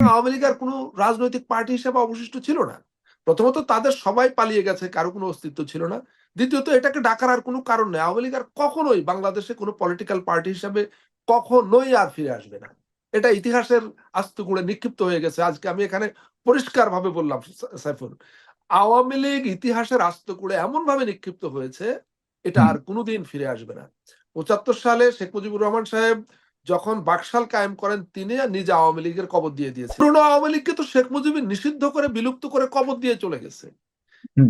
আওয়ামী লীগ আর কোনো রাজনৈতিক পার্টি হিসেবে অবশিষ্ট ছিল না। প্রথমত তাদের সবাই পালিয়ে গেছে কারও কোনো অস্তিত্ব ছিল না। দ্বিতীয়ত এটাকে ডাকার আর কোনো কারণ নেই। আওয়ামী লীগ আর কখনোই বাংলাদেশে কোনো পলিটিক্যাল পার্টি হিসেবে কখনোই আর ফিরে আসবে না। এটা ইতিহাসের আস্তগুড়ে নিক্ষিপ্ত হয়ে গেছে। আজকে আমি এখানে পরিষ্কার ভাবে বললাম সাইফুল। আওয়ামী লীগ ইতিহাসের আস্তকুড়ে এমন ভাবে নিক্ষিপ্ত হয়েছে এটা আর কোনোদিন ফিরে আসবে না। পঁচাত্তর সালে শেখ মুজিবুর রহমান সাহেব যখন বাকশাল কায়েম করেন তিনি নিজে আওয়ামী লীগের কবর দিয়ে দিয়েছেন। পুরনো আওয়ামী লীগকে তো শেখ মুজিবুর নিষিদ্ধ করে বিলুপ্ত করে কবর দিয়ে চলে গেছে।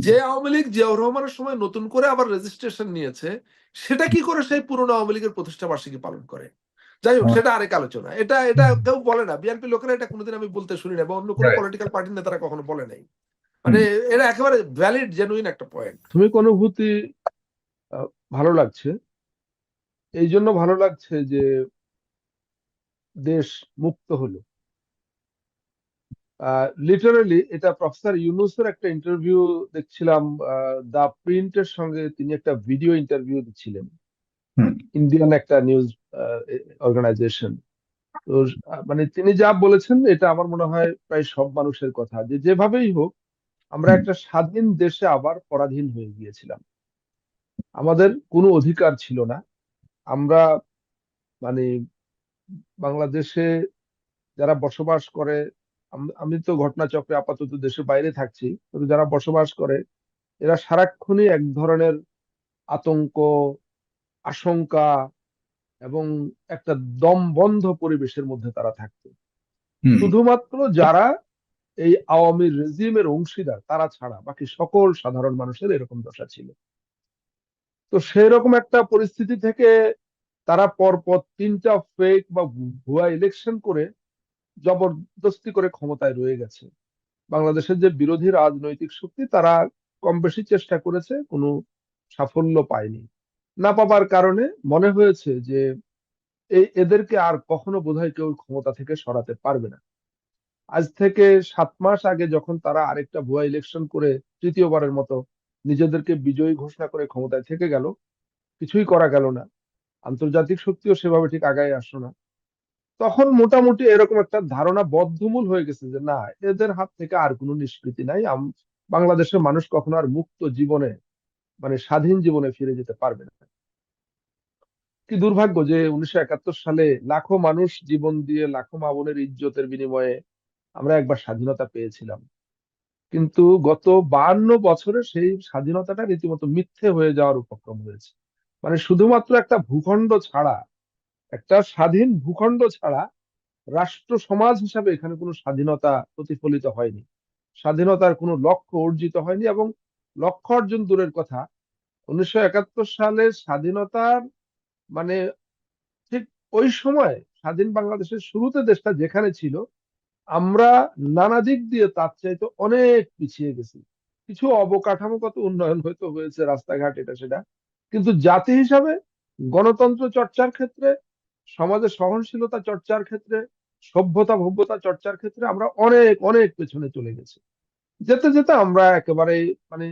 যে আওয়ামী লীগ জিয়াউর রহমানের সময় নতুন করে আবার রেজিস্ট্রেশন নিয়েছে সেটা কি করে সেই পুরনো আওয়ামী লীগের প্রতিষ্ঠা বার্ষিকী পালন করে? যাই হোক সেটা আরেক আলোচনা। এটা এটা কেউ বলে না। বিএনপি লোকেরা এটা কোনোদিন আমি বলতে শুনি না বা অন্য কোনো পলিটিক্যাল পার্টির নেতারা কখনো বলে নাই। মানে এটা একেবারে ভ্যালিড জেনুইন একটা পয়েন্ট তুমি অনুভূতি ভালো লাগছে? এই জন্য ভালো লাগছে যে দেশ মুক্ত হলো। লিটারালি এটা প্রফেসর ইউনুসের একটা ইন্টারভিউ দেখছিলাম দা প্রিন্টের সঙ্গে তিনি একটা ভিডিও ইন্টারভিউ দিচ্ছিলেন। ইন্ডিয়ান একটা নিউজ অর্গানাইজেশন তো মানে তিনি যা বলেছেন এটা আমার মনে হয় প্রায় সব মানুষের কথা। যে যেভাবেই হোক আমরা একটা স্বাধীন দেশে আবার পরাধীন হয়ে গিয়েছিলাম। আমাদের কোনো অধিকার ছিল না। আমরা মানে বাংলাদেশে যারা বসবাস করে আমি তো ঘটনাচক্রে আপাতত দেশের বাইরে থাকছি কিন্তু যারা বসবাস করে এরা সারাক্ষণই এক ধরনের আতঙ্ক আশঙ্কা এবং একটা দম বন্ধ পরিবেশের মধ্যে তারা থাকতো। শুধুমাত্র যারা এই আওয়ামী রেজিমের অংশীদার তারা ছাড়া বাকি সকল সাধারণ মানুষের এরকম দশা ছিল। তো সেই রকম একটা পরিস্থিতি থেকে তারা পরপর তিনটা ফেক বা ভুয়া ইলেকশন করে জবরদস্তি করে ক্ষমতায় রয়ে গেছে। বাংলাদেশের যে বিরোধী রাজনৈতিক শক্তি, তারা কম বেশি চেষ্টা করেছে, কোনো সাফল্য পায়নি। না পাবার কারণে মনে হয়েছে যে এই এদেরকে আর কখনো বোধহয় কেউ ক্ষমতা থেকে সরাতে পারবে না। আজ থেকে সাত মাস আগে যখন তারা আরেকটা ভুয়া ইলেকশন করে তৃতীয়বারের মতো নিজেদেরকে বিজয়ী ঘোষণা করে ক্ষমতায় থেকে গেল, কিছুই করা গেল না। আন্তর্জাতিক শক্তিও সেভাবে ঠিক আগায় আসলো না। তখন মোটামুটি এরকম একটা ধারণা বদ্ধমূল হয়ে গেছে যে, না, এদের হাত থেকে আর কোনো নিষ্কৃতি নাই। বাংলাদেশের মানুষ কখনো আর মুক্ত জীবনে মানে স্বাধীন জীবনে ফিরে যেতে পারবে না। কি দুর্ভাগ্য যে উনিশশো একাত্তর সালে লাখো মানুষ জীবন দিয়ে লাখো মা বোনের ইজ্জতের বিনিময়ে আমরা একবার স্বাধীনতা পেয়েছিলাম। কিন্তু গত বান্ন বছরে সেই স্বাধীনতাটা রীতিমতো মিথ্যে হয়ে যাওয়ার উপক্রম হয়েছে। মানে শুধুমাত্র একটা ভূখণ্ড ছাড়া, একটা স্বাধীন ভূখণ্ড ছাড়া রাষ্ট্র সমাজ হিসাবে এখানে কোনো স্বাধীনতা প্রতিফলিত হয়নি। স্বাধীনতার কোনো লক্ষ্য অর্জিত হয়নি এবং লক্ষ্য অর্জন দূরের কথা। উনিশশো সালের স্বাধীনতার মানে ঠিক ওই সময় স্বাধীন বাংলাদেশের শুরুতে দেশটা যেখানে ছিল, আমরা নানা দিক দিয়ে তার চাইতে অনেক পিছিয়ে গেছি। কিছু অবকাঠামোগত উন্নয়ন হয়তো হয়েছে রাস্তাঘাট, এটা সেটা। কিন্তু জাতি হিসাবে গণতন্ত্র চর্চার ক্ষেত্রে, সমাজের সহনশীলতা চর্চার ক্ষেত্রে, সভ্যতা, ভব্যতা চর্চার ক্ষেত্রে আমরা অনেক অনেক পেছনে চলে গেছি। যেতে যেতে আমরা একেবারে মানে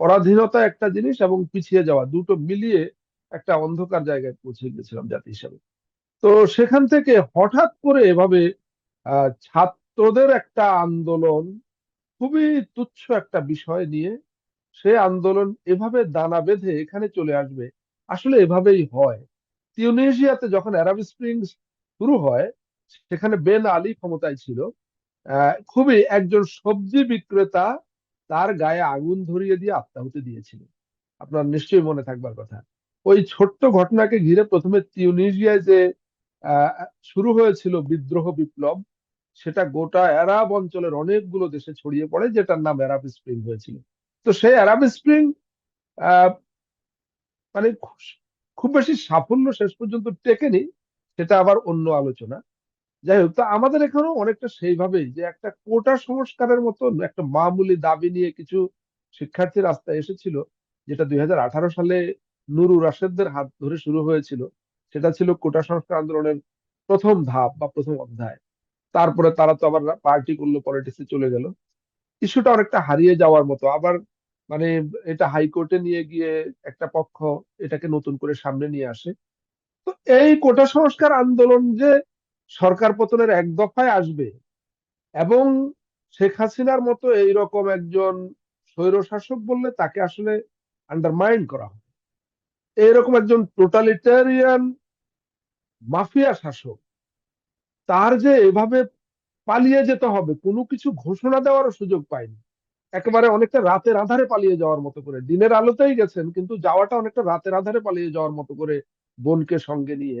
পরাধীনতা একটা জিনিস এবং পিছিয়ে যাওয়া দুটো মিলিয়ে একটা অন্ধকার জায়গায় পৌঁছে গেছিলাম জাতি হিসাবে। তো সেখান থেকে হঠাৎ করে এভাবে ছাত্রদের একটা আন্দোলন খুবই তুচ্ছ একটা বিষয় নিয়ে সে আন্দোলন এভাবে দানা বেঁধে এখানে চলে আসবে, আসলে এভাবেই হয়। টিউনিশিয়াতে যখন অ্যারাব স্প্রিং শুরু হয়, সেখানে বেন আলী ক্ষমতায় ছিল। খুবই একজন সবজি বিক্রেতা, তার গায়ে আগুন ধরিয়ে দিয়ে আত্মাহুতি দিয়েছিল আপনার নিশ্চয়ই মনে থাকবার কথা। ওই ছোট্ট ঘটনাকে ঘিরে প্রথমে তিউনিশিয়ায় যে শুরু হয়েছিল বিদ্রোহ বিপ্লব, সেটা গোটা অ্যারাব অঞ্চলের অনেকগুলো দেশে ছড়িয়ে পড়ে, যেটার নাম অ্যারাব স্প্রিং হয়েছিল। তো সেই অ্যারাব স্প্রিং মানে খুব বেশি সাফল্য শেষ পর্যন্ত টেকেনি, সেটা আবার অন্য আলোচনা। যাই হোক, তা আমাদের এখানেও অনেকটা সেইভাবেই যে একটা কোটা সংস্কারের মতো একটা মামুলি দাবি নিয়ে কিছু শিক্ষার্থী রাস্তায় এসেছিল, যেটা দুই হাজার আঠারো সালে নুরু রাশেদদের হাত ধরে শুরু হয়েছিল। সেটা ছিল কোটা সংস্কার আন্দোলনের প্রথম ধাপ বা প্রথম অধ্যায়। তারপরে তারা তো আবার পার্টি করল, পলিটিক্সে চলে গেল। ইস্যুটা অনেকটা হারিয়ে যাওয়ার মতো। আবার মানে এটা হাইকোর্টে নিয়ে গিয়ে একটা পক্ষ এটাকে নতুন করে সামনে নিয়ে আসে। তো এই কোটা সংস্কার আন্দোলন যে সরকার পতনের এক দফায় আসবে এবং শেখ হাসিনার মতো এইরকম একজন স্বৈরশাসক বললে তাকে আসলে আন্ডারমাইন্ড করা হয় এইরকম একজন টোটালিটারিয়ান মাফিয়া শাসক, তার যে এভাবে পালিয়ে যেতে হবে, কোনো কিছু ঘোষণা দেওয়ারও সুযোগ পায়নি। একেবারে অনেকটা রাতের আধারে পালিয়ে যাওয়ার মতো করে। দিনের আলোতেই গেছেন, কিন্তু যাওয়াটা অনেকটা রাতের আধারে পালিয়ে যাওয়ার মতো করে বোনকে সঙ্গে নিয়ে।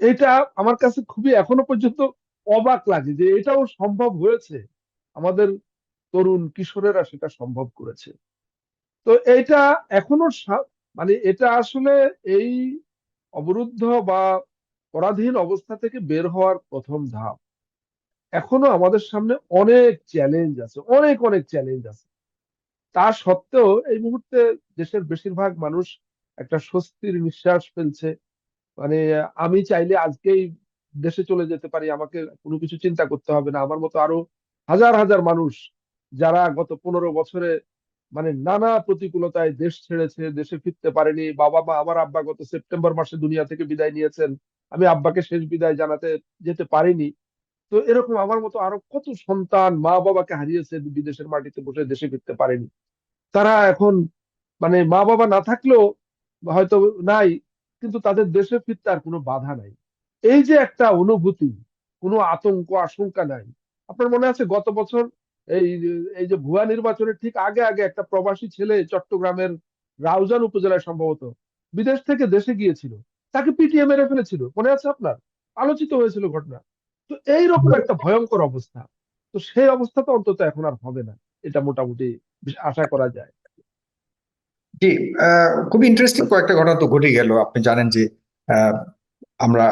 এটা আমার কাছে খুবই এখনও পর্যন্ত অবাক লাগে যে এটাও সম্ভব হয়েছে। আমাদের তরুণ কিশোরেরা সেটা সম্ভব করেছে। তো এটা এখনও মানে এটা আসলে এই অবরুদ্ধ বা পরাধীন অবস্থা থেকে বের হওয়ার প্রথম ধাপ। এখনও আমাদের সামনে অনেক চ্যালেঞ্জ আছে, অনেক অনেক চ্যালেঞ্জ আছে। তা সত্ত্বেও এই মুহূর্তে দেশের বেশিরভাগ মানুষ একটা স্বস্তির নিঃশ্বাস ফেলছে। মানে আমি চাইলে আজকেই দেশে চলে যেতে পারি, আমাকে কোনো কিছু চিন্তা করতে হবে না। আমার মতো আরও হাজার হাজার মানুষ যারা গত পনেরো বছরে মানে নানা প্রতিকূলতায় দেশ ছেড়েছে, দেশে ফিরতে পারেনি বাবা মা আমার আব্বা গত সেপ্টেম্বর মাসে দুনিয়া থেকে বিদায় নিয়েছেন, আমি আব্বাকে শেষ বিদায় জানাতে যেতে পারিনি। তো এরকম আমার মতো আরও কত সন্তান মা বাবাকে হারিয়েছে বিদেশের মাটিতে বসে দেশে ফিরতে পারেনি। তারা এখন মানে মা বাবা না থাকলেও হয়তো নাই, কিন্তু তাদের দেশে ফিরতে আর কোনো বাধা নাই। এই যে একটা অনুভূতি, কোনো আতঙ্ক, আশঙ্কা নাই। আপনার মনে আছে গত বছর এই এই যে ভুয়া নির্বাচনের ঠিক আগে আগে একটা প্রবাসী ছেলে চট্টগ্রামের রাউজান উপজেলায় সম্ভবত বিদেশ থেকে দেশে গিয়েছিল। তাকে পিটিএ মেরে ফেলেছিল। মনে আছে আপনার? আলোচিত হয়েছিল ঘটনা। তো এইরকম একটা ভয়ঙ্কর অবস্থা। তো সেই অবস্থা তো অন্তত এখন আর হবে না, এটা মোটামুটি আশা করা যায়। জি খুবই ইন্টারেস্টিং কয়েকটা ঘটনা তো ঘটে গেল। আপনি জানেন যে আমরা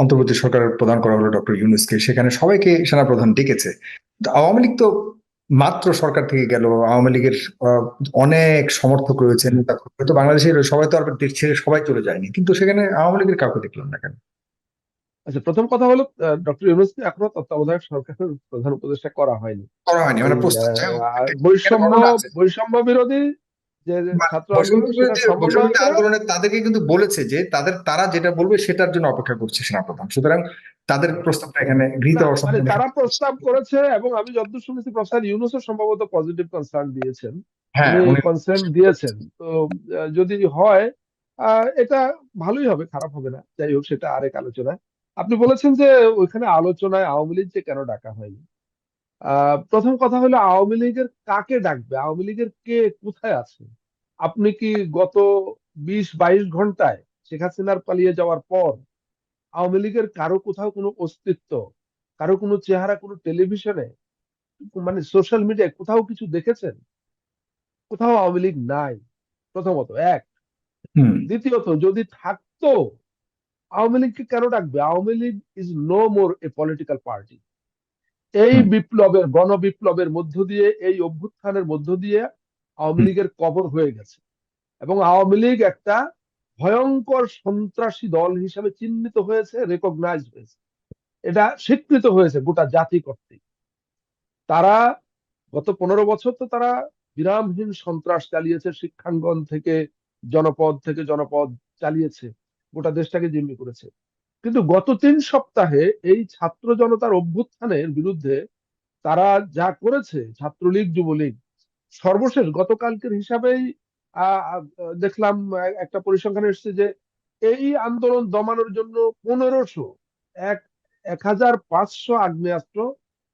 অন্তর্বর্তী সরকার প্রধান করা হলো ডক্টর ইউনুসকে, সেখানে সবাইকে সেনাপ্রধান ডেকেছে। আওয়ামী লীগ তো মাত্র সরকার থেকে গেল। আওয়ামী লীগের অনেক সমর্থক রয়েছে নেতা বাংলাদেশের সবাই তো আর দেশ ছেড়ে সবাই চলে যায়নি। কিন্তু সেখানে আওয়ামী লীগের কাউকে দেখলাম না কেন? আচ্ছা প্রথম কথা হলো ডক্টর ইউনুসকে এখনও তত্ত্বাবধায়ক সরকারের প্রধান উপদেষ্টা করা হয়নি। করা হয়নি মানে প্রস্তাব বৈষম্য বৈষম্য বিরোধী মানে আন্দোলন তাদেরকে কিন্তু বলেছে যে তাদের তারা যেটা বলবে সেটার জন্য অপেক্ষা করছে সেনাপ্রধান। সুতরাং তাদের প্রস্তাবটা এখানে গৃহীত হওয়ার মানে তারা প্রস্তাব করেছে এবং আমি যতদূর শুনেছি প্রফেসর ইউনুসও সম্ভবত পজিটিভ কনসার্ন দিয়েছেন। হ্যাঁ কনসার্ন দিয়েছেন। তো যদি হয় আহ, এটা ভালোই হবে খারাপ হবে না। যাই হোক সেটা আরেক আলোচনা আপনি বলেছেন যে ওইখানে আলোচনায় আওয়ামী লীগকে কেন ডাকা হয়নি? প্রথম কথা হলো আওয়ামী লীগের কাকে ডাকবে? আওয়ামী লীগের কে কোথায় আছে? আপনি কি গত বিশ বাইশ ঘন্টায় শেখ হাসিনার পালিয়ে যাওয়ার পর আওয়ামী লীগের কারও কোথাও কোনো অস্তিত্ব কারও কোনো চেহারা কোনো টেলিভিশনে মানে সোশ্যাল মিডিয়ায় কোথাও কিছু দেখেছেন? কোথাও আওয়ামী লীগ নাই প্রথমত এক। দ্বিতীয়ত যদি থাকতো আওয়ামী লীগকে কেন ডাকবে? Awami League is no more a political party এই। বিপ্লবের গণবিপ্লবের মধ্য দিয়ে এই অভ্যুত্থানের মধ্য দিয়ে আওয়ামী লীগের কবর হয়ে গেছে। এবং আওয়ামী লীগ একটা ভয়ঙ্কর সন্ত্রাসী দল হিসেবে চিহ্নিত হয়েছে রেকগনাইজ হয়েছে। এটা স্বীকৃত হয়েছে গোটা জাতি কর্তৃক। তারা গত পনেরো বছর তো তারা বিরামহীন সন্ত্রাস চালিয়েছে শিক্ষাঙ্গন থেকে জনপদ থেকে জনপদ চালিয়েছে। গোটা দেশটাকে জিম্মি করেছে। কিন্তু গত তিন সপ্তাহে এই ছাত্র জনতার অভ্যুত্থানের বিরুদ্ধে তারা যা করেছে, ছাত্রলীগ, যুবলীগ, সর্বশেষ গতকালকের হিসাবেই দেখলাম একটা পরিসংখ্যান এসেছে যে এই আন্দোলন দমানোর জন্য পনেরোশো, এক এক হাজার পাঁচশো আগ্নেয়াস্ত্র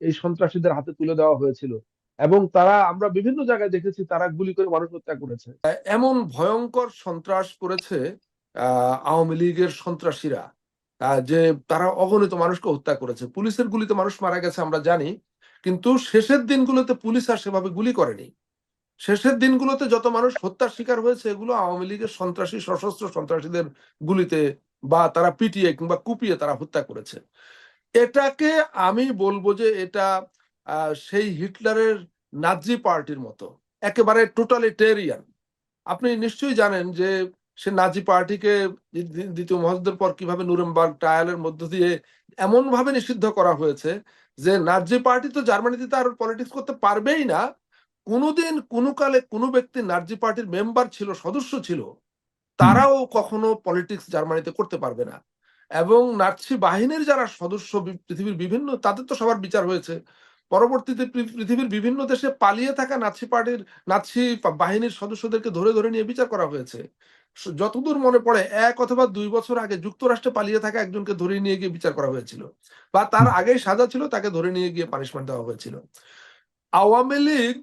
এই সন্ত্রাসীদের হাতে তুলে দেওয়া হয়েছিল। এবং তারা, আমরা বিভিন্ন জায়গায় দেখেছি তারা গুলি করে মানুষ হত্যা করেছে। এমন ভয়ঙ্কর সন্ত্রাস করেছে আওয়ামী লীগের সন্ত্রাসীরা যে তারা অগণিত মানুষকে হত্যা করেছে। পুলিশের গুলিতে মানুষ মারা গেছে আমরা জানি, কিন্তু শেষের দিনগুলোতে পুলিশ আর সেভাবে গুলি করেনি। শেষের দিনগুলোতে যত মানুষ হত্যার শিকার হয়েছে, এগুলো আওয়ামী লীগের সন্ত্রাসী, সশস্ত্র সন্ত্রাসীদের গুলিতে বা তারা পিটিয়ে কিংবা কুপিয়ে তারা হত্যা করেছে। এটাকে আমি বলব যে এটা সেই হিটলারের নাজি পার্টির মতো, একেবারে টোটালিটেরিয়ান আপনি নিশ্চয়ই জানেন যে সে নাজি পার্টিকে দ্বি- দ্বি- দ্বিতীয় মহাযুদ্ধের পর কীভাবে নুরেমবার্গ ট্রায়ালের মধ্য দিয়ে এমন ভাবে নিষিদ্ধ করা হয়েছে যে নাজি পার্টি তো জার্মানিতে তো আর পলিটিক্স করতে পারবেই না। কোনোদিন, কোনো কালে কোনো ব্যক্তি নার্জি পার্টির মেম্বার ছিল, সদস্য ছিল, তারাও কখনো পলিটিক্স জার্মানিতে করতে পারবে না। এবং নার্সি বাহিনীর যারা সদস্য পৃথিবীর বিভিন্ন, তাদের তো সবার বিচার হয়েছে। পরবর্তীতে পৃথিবীর বিভিন্ন দেশে পালিয়ে থাকা নাৎসি পার্টির, নাৎসি বাহিনীর সদস্যদেরকে ধরে ধরে নিয়ে বিচার করা হয়েছে। যতদূর মনে পড়ে এক অথবা দুই বছর আগে যুক্তরাষ্ট্রে পালিয়ে থাকা একজনকে ধরে নিয়ে গিয়ে বিচার করা হয়েছিল বা তার আগেই সাজা ছিল তাকে ধরে নিয়ে গিয়ে পানিশমেন্ট দেওয়া হয়েছিল। আওয়ামী লীগ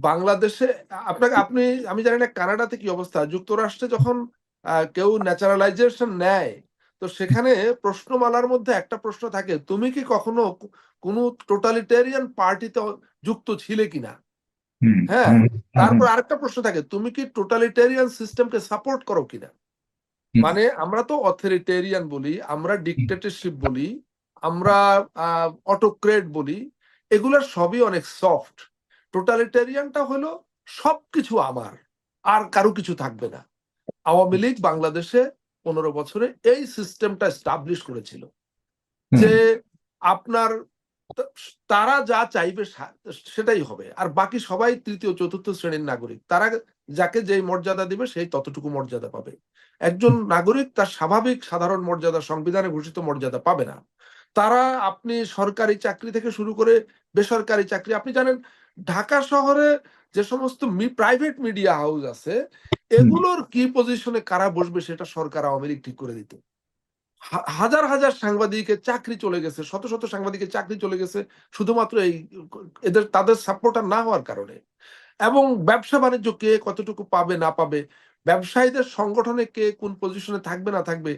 বাংলাদেশে আপনাকে আপনি আমি জানি না কানাডাতে কি অবস্থা যুক্তরাষ্ট্রে যখন কেউ ন্যাচারালাইজেশন নেয় তো সেখানে প্রশ্নমালার মধ্যে একটা প্রশ্ন থাকে তুমি কি কখনো কোনো টোটালিটেরিয়ান পার্টিতে যুক্ত ছিলে কিনা? হ্যাঁ, তারপর আরেকটা প্রশ্ন থাকে তুমি কি টোটালিটেরিয়ান সিস্টেমকে সাপোর্ট করো কিনা? মানে আমরা তো অথরিটেরিয়ান বলি আমরা ডিকটেটরশিপ বলি আমরা অটোক্রেট বলি এগুলোর সবই অনেক সফট টোটালিটেরিয়ানটা হলো সবকিছু আমার আর কারও কিছু থাকবে না। আওয়ামী লীগ বাংলাদেশে পনেরো বছরে এই সিস্টেমটা স্টাবলিশ করেছিল। যে আপনার তারা যা চাইবে সেটাই হবে। আর বাকি সবাই তৃতীয় চতুর্থ শ্রেণির নাগরিক। তারা যাকে যেই মর্যাদা দিবে সেই ততটুকু মর্যাদা পাবে। একজন নাগরিক তার স্বাভাবিক সাধারণ মর্যাদা সংবিধানে ঘোষিত মর্যাদা পাবে না। তারা আপনি সরকারি চাকরি থেকে শুরু করে বেসরকারি চাকরি আপনি জানেন ঢাকা শহরে যে সমস্ত প্রাইভেট মিডিয়া হাউস আছে এগুলোর কি পজিশনে কারা বসবে সেটা সরকার আওয়ামী লীগ ঠিক করে দিত। হাজার হাজার সাংবাদিকের চাকরি চলে গেছে, শত শত সাংবাদিকের চাকরি চলে গেছে, শুধুমাত্র এই এদের, তাদের সাপোর্টার না হওয়ার কারণে। এবং ব্যবসা বাণিজ্য কে কতটুকু পাবে, না পাবে, ব্যবসায়ীদের সংগঠনে কে কোন পজিশনে থাকবে, না থাকবে,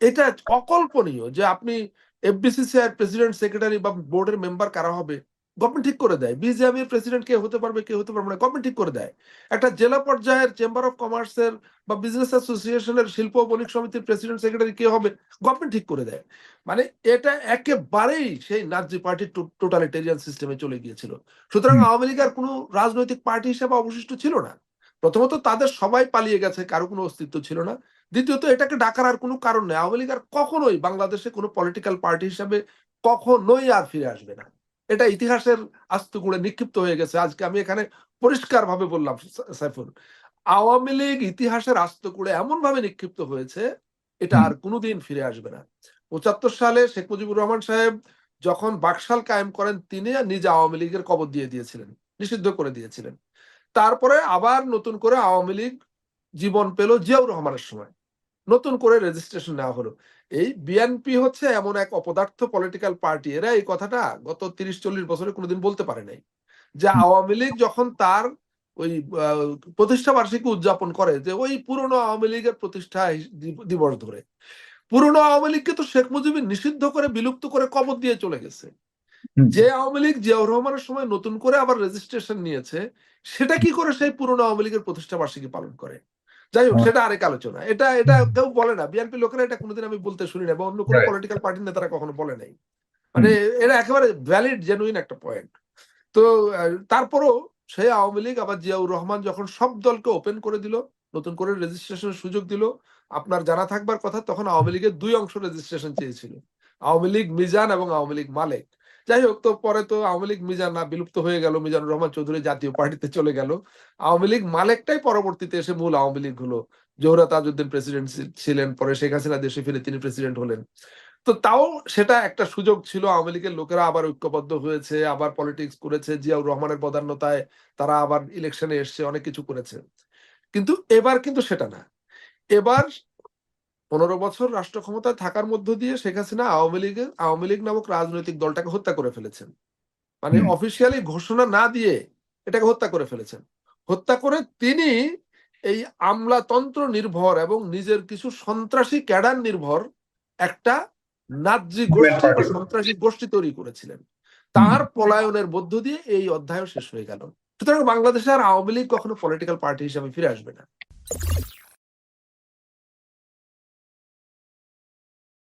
এটা অকল্পনীয় যে আপনি এফবিসিসিআই প্রেসিডেন্ট সেক্রেটারি বা বোর্ডের মেম্বার কারা হবে। গভর্নমেন্ট ঠিক করে দেয়। বিজিএমির প্রেসিডেন্ট কে হতে পারবে কে হতে পারবে না গভর্নমেন্ট ঠিক করে দেয়। একটা জেলা পর্যায়ের চেম্বার অফ কমার্সের বা বিজনেস অ্যাসোসিয়েশনের শিল্প বণিক সমিতির প্রেসিডেন্ট সেক্রেটারি কে হবে গভর্নমেন্ট ঠিক করে দেয়। মানে এটা একেবারেই সেই নাজি পার্টির টোটালিটেরিয়ান সিস্টেমে চলে গিয়েছিল। সুতরাং। আওয়ামী লীগ আর কোনো রাজনৈতিক পার্টি হিসেবে অবশিষ্ট ছিল না। প্রথমত তাদের সবাই পালিয়ে গেছে কারও কোনো অস্তিত্ব ছিল না। দ্বিতীয়ত এটাকে ডাকার আর কোনো কারণ নেই। আওয়ামী লীগ আর কখনোই বাংলাদেশে কোনো পলিটিক্যাল পার্টি হিসেবে কখনোই আর ফিরে আসবে না। এটা ইতিহাসের আস্তগুড়ে নিক্ষিপ্ত হয়ে গেছে। আজকে আমি এখানে পরিষ্কার ভাবে বললাম সাইফুল। আওয়ামী লীগ ইতিহাসের আস্তকুড়ে এমন ভাবে নিক্ষিপ্ত হয়েছে এটা আর কোনোদিন ফিরে আসবে না। পঁচাত্তর সালে শেখ মুজিবুর রহমান সাহেব যখন বাকশাল কায়েম করেন তিনি নিজে আওয়ামী লীগের কবর দিয়ে দিয়েছিলেন নিষিদ্ধ করে দিয়েছিলেন। তারপরে আবার নতুন করে আওয়ামী লীগ জীবন পেল জিয়াউর রহমানের সময়। নতুন করে রেজিস্ট্রেশন নেওয়া হলো। এই বিএনপি হচ্ছে এমন এক অপদার্থ পলিটিক্যাল পার্টি এরা এই কথাটা গত তিরিশ চল্লিশ বছরে কোনোদিন বলতে পারে নাই। যে আওয়ামী লীগ যখন তার ওই প্রতিষ্ঠা বার্ষিকী উদযাপন করে যে ওই পুরনো আওয়ামী লীগের প্রতিষ্ঠা দিবস ধরে পুরনো আওয়ামী লীগকে তো শেখ মুজিব নিষিদ্ধ করে বিলুপ্ত করে কবর দিয়ে চলে গেছে। যে আওয়ামী লীগ জিয়াউর রহমানের সময় নতুন করে আবার রেজিস্ট্রেশন নিয়েছে সেটা কি করে সেই পুরনো আওয়ামী লীগের প্রতিষ্ঠা বার্ষিকী পালন করে? যাই হোক হ্যাঁ। সেটা আরেক আলোচনা। এটা এটা কেউ বলে না। বিএনপি লোকেরা এটা কোনোদিন আমি বলতে শুনি না বা অন্য কোনো. পলিটিক্যাল পার্টির নেতারা কখনো বলে নাই। মানে এটা একেবারে ভ্যালিড জেনুইন একটা পয়েন্ট তো তারপরও সেই আওয়ামী লীগ আবার জিয়াউর রহমান যখন সব দলকে ওপেন করে দিল নতুন করে রেজিস্ট্রেশনের সুযোগ দিল আপনার জানা থাকবার কথা তখন আওয়ামী লীগের দুই অংশ রেজিস্ট্রেশন চেয়েছিল। আওয়ামী লীগ মিজান এবং আওয়ামী লীগ মালেক। যাই হোক, তো পরে তো আওয়ামী লীগ মিজান না বিলুপ্ত হয়ে গেল, মিজানুর রহমান চৌধুরী জাতীয় পার্টিতে চলে গেল। আওয়ামী লীগ মালেকটাই পরবর্তীতে এসে মূল আওয়ামী লীগ হলো জোহরা তাজউদ্দিন প্রেসিডেন্ট ছিলেন, পরে শেখ হাসিনা দেশে ফিরে তিনি প্রেসিডেন্ট হলেন। তো তাও সেটা একটা সুযোগ ছিল, আওয়ামী লীগের লোকেরা আবার ঐক্যবদ্ধ হয়েছে, আবার পলিটিক্স করেছে, জিয়াউর রহমানের প্রধান্যতায় তারা আবার ইলেকশনে এসছে, অনেক কিছু করেছে। কিন্তু এবার কিন্তু সেটা না। এবার পনেরো বছর রাষ্ট্র ক্ষমতায় থাকার মধ্য দিয়ে শেখ হাসিনা আওয়ামী লীগের আওয়ামী লীগ নামক রাজনৈতিক দলটাকে হত্যা করে ফেলেছেন। মানে অফিসিয়ালি ঘোষণা না দিয়ে এটাকে হত্যা করে ফেলেছেন। হত্যা করে তিনি এই আমলাতন্ত্র নির্ভর এবং নিজের কিছু সন্ত্রাসী ক্যাডার নির্ভর একটা নাজি গোষ্ঠী বা সন্ত্রাসী গোষ্ঠী তৈরি করেছিলেন। তার পলায়নের মধ্য দিয়ে এই অধ্যায় শেষ হয়ে গেল। সুতরাং বাংলাদেশে আর আওয়ামী লীগ কখনো পলিটিক্যাল পার্টি হিসাবে ফিরে আসবে না।